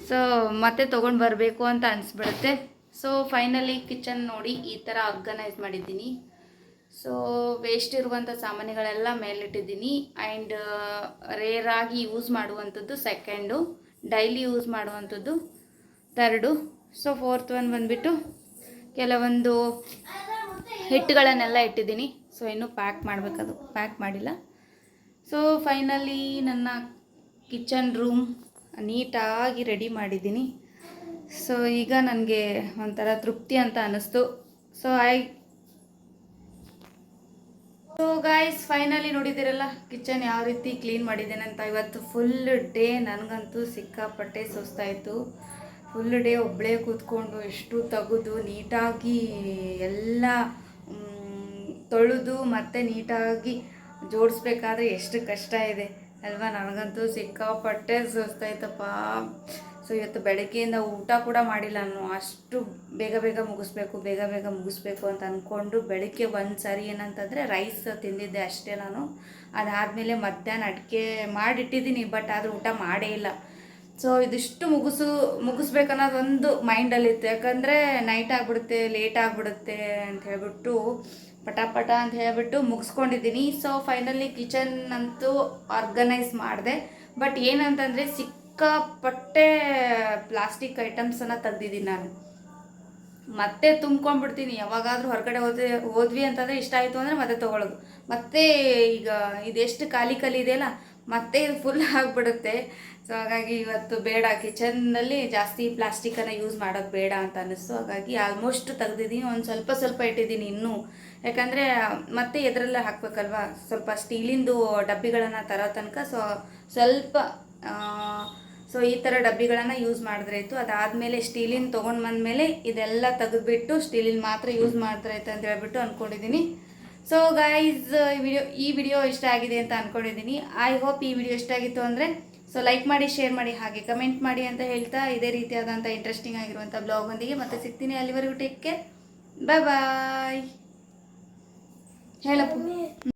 ಸೊ ಮತ್ತೆ ತೊಗೊಂಡು ಬರಬೇಕು ಅಂತ ಅನಿಸ್ಬಿಡುತ್ತೆ. ಸೊ ಫೈನಲಿ ಕಿಚನ್ ನೋಡಿ ಈ ಥರ ಆರ್ಗನೈಸ್ ಮಾಡಿದ್ದೀನಿ. ಸೊ ವೇಸ್ಟ್ ಇರುವಂಥ ಸಾಮಾನುಗಳೆಲ್ಲ ಮೇಲಿಟ್ಟಿದ್ದೀನಿ. ಆ್ಯಂಡ್ ರೇರಾಗಿ ಯೂಸ್ ಮಾಡುವಂಥದ್ದು ಸೆಕೆಂಡು ಡೈಲಿ ಯೂಸ್ ಮಾಡುವಂಥದ್ದು ತರ್ಡು ಸೊ ಫೋರ್ತ್ ಒನ್ ಬಂದುಬಿಟ್ಟು ಕೆಲವೊಂದು ಹಿಟ್ಟುಗಳನ್ನೆಲ್ಲ ಇಟ್ಟಿದ್ದೀನಿ. ಸೊ ಇನ್ನೂ ಪ್ಯಾಕ್ ಮಾಡಬೇಕದು. ಪ್ಯಾಕ್ ಮಾಡಿಲ್ಲ. ಸೊ ಫೈನಲಿ ನನ್ನ ಕಿಚನ್ ರೂಮ್ ನೀಟಾಗಿ ರೆಡಿ ಮಾಡಿದ್ದೀನಿ. ಸೊ ಈಗ ನನಗೆ ಒಂಥರ ತೃಪ್ತಿ ಅಂತ ಅನ್ನಿಸ್ತು. So I so guys finally ನೋಡಿದ್ದೀರಲ್ಲ kitchen ಯಾವ ರೀತಿ ಕ್ಲೀನ್ ಮಾಡಿದ್ದೇನೆ ಅಂತ. ಇವತ್ತು ಫುಲ್ ಡೇ ನನಗಂತೂ ಸಿಕ್ಕಾಪಟ್ಟೆ ಸುಸ್ತಾಯಿತು ಫುಲ್ ಡೇ ಒಬ್ಬಳೇ ಕೂತ್ಕೊಂಡು ಎಷ್ಟು ತೆಗೆದು, ನೀಟಾಗಿ ಎಲ್ಲ ತೊಳೆದು ಮತ್ತೆ ನೀಟಾಗಿ ಜೋಡಿಸ್ಬೇಕಾದ್ರೆ ಎಷ್ಟು ಕಷ್ಟ ಇದೆ. ಅಲ್ವಾ? ನನಗಂತೂ ಸಿಕ್ಕಾಪಟ್ಟೆ ಸುಸ್ತಾಯ್ತಪ್ಪ. ಸೊ ಇವತ್ತು ಬೆಳಗ್ಗೆಯಿಂದ ಊಟ ಕೂಡ ಮಾಡಿಲ್ಲ ನಾನು. ಅಷ್ಟು ಬೇಗ ಬೇಗ ಮುಗಿಸ್ಬೇಕು, ಬೇಗ ಬೇಗ ಮುಗಿಸ್ಬೇಕು ಅಂತ ಅಂದ್ಕೊಂಡು ಬೆಳಗ್ಗೆ ಒಂದು ಸರಿ ಏನಂತಂದರೆ ರೈಸ್ ತಿಂದಿದ್ದೆ ಅಷ್ಟೇ ನಾನು. ಅದಾದಮೇಲೆ ಮಧ್ಯಾಹ್ನ ಅಡಿಕೆ ಮಾಡಿಟ್ಟಿದ್ದೀನಿ ಬಟ್ ಆದರೂ ಊಟ ಮಾಡೇ ಇಲ್ಲ. ಸೊ ಇದಿಷ್ಟು ಮುಗಿಸು, ಮುಗಿಸ್ಬೇಕನ್ನೋದು ಒಂದು ಮೈಂಡಲ್ಲಿತ್ತು ಯಾಕಂದರೆ ನೈಟ್ ಆಗಿಬಿಡುತ್ತೆ ಲೇಟ್ ಆಗಿಬಿಡುತ್ತೆ ಅಂತ ಹೇಳ್ಬಿಟ್ಟು ಪಟ ಪಟ ಅಂತ ಹೇಳಿಬಿಟ್ಟು ಮುಗಿಸ್ಕೊಂಡಿದ್ದೀನಿ. ಸೊ ಫೈನಲಿ ಕಿಚನ್ ಅಂತೂ ಆರ್ಗನೈಸ್ ಮಾಡಿದೆ. ಬಟ್ ಏನಂತಂದರೆ ಸಿಕ್ಕಾಪಟ್ಟೆ ಪ್ಲಾಸ್ಟಿಕ್ ಐಟಮ್ಸನ್ನು ತೆಗ್ದಿದ್ದೀನಿ ನಾನು. ಮತ್ತೆ ತುಂಬ್ಕೊಂಡ್ಬಿಡ್ತೀನಿ. ಯಾವಾಗಾದರೂ ಹೊರಗಡೆ ಹೋದ್ರೆ, ಹೋದ್ವಿ ಅಂತಂದರೆ ಇಷ್ಟ ಆಯಿತು ಅಂದರೆ ಮತ್ತೆ ತೊಗೊಳೋದು ಮತ್ತೆ ಈಗ ಇದೆಷ್ಟು ಖಾಲಿ ಖಾಲಿ ಇದೆಯಲ್ಲ, ಮತ್ತೆ ಇದು ಫುಲ್ [LAUGHS] ಆಗಿಬಿಡುತ್ತೆ. ಸೊ ಹಾಗಾಗಿ ಇವತ್ತು ಬೇಡ. ಕಿಚನ್ನಲ್ಲಿ ಜಾಸ್ತಿ ಪ್ಲಾಸ್ಟಿಕನ್ನು ಯೂಸ್ ಮಾಡೋದು ಬೇಡ ಅಂತ ಅನ್ನಿಸ್ತು. ಹಾಗಾಗಿ ಆಲ್ಮೋಸ್ಟ್ ತೆಗ್ದಿದ್ದೀನಿ. ಒಂದು ಸ್ವಲ್ಪ ಸ್ವಲ್ಪ ಇಟ್ಟಿದ್ದೀನಿ ಇನ್ನೂ. ಯಾಕಂದರೆ ಮತ್ತೆ ಎದರಲ್ಲೇ ಹಾಕಬೇಕಲ್ವಾ? ಸ್ವಲ್ಪ ಸ್ಟೀಲಿಂದು ಡಬ್ಬಿಗಳನ್ನು ತರೋ ತನಕ ಸೊ ಸ್ವಲ್ಪ ಸೊ ಈ ಥರ ಡಬ್ಬಿಗಳನ್ನು ಯೂಸ್ ಮಾಡಿದ್ರೆ ಆಯಿತು. ಅದಾದಮೇಲೆ ಸ್ಟೀಲಿನ ತೊಗೊಂಡು ಬಂದಮೇಲೆ ಇದೆಲ್ಲ ತೆಗೆದುಬಿಟ್ಟು ಸ್ಟೀಲಿನ ಮಾತ್ರ ಯೂಸ್ ಮಾಡಿದ್ರೆ ಆಯ್ತು ಅಂತ ಹೇಳ್ಬಿಟ್ಟು ಅಂದ್ಕೊಂಡಿದ್ದೀನಿ ಸೊ ಗೈಸ್ ಈ ವಿಡಿಯೋ ಈ ವಿಡಿಯೋ ಇಷ್ಟ ಆಗಿದೆ ಅಂತ ಅಂದ್ಕೊಂಡಿದ್ದೀನಿ ಐ ಹೋಪ್ ಈ ವಿಡಿಯೋ ಇಷ್ಟ ಆಗಿತ್ತು ಅಂದರೆ ಸೊ ಲೈಕ್ ಮಾಡಿ ಶೇರ್ ಮಾಡಿ, ಹಾಗೆ ಕಮೆಂಟ್ ಮಾಡಿ ಅಂತ ಹೇಳ್ತಾ ಇದೇ ರೀತಿಯಾದಂಥ ಇಂಟ್ರೆಸ್ಟಿಂಗ್ ಆಗಿರುವಂಥ ಬ್ಲಾಗೊಂದಿಗೆ ಮತ್ತೆ ಸಿಗ್ತೀನಿ ಅಲ್ಲಿವರೆಗೂ. ಟೇಕ್ ಕೇರ್ ಬಾಯ್ ಬಾಯ್ ಹೇಳಪ್ಪ.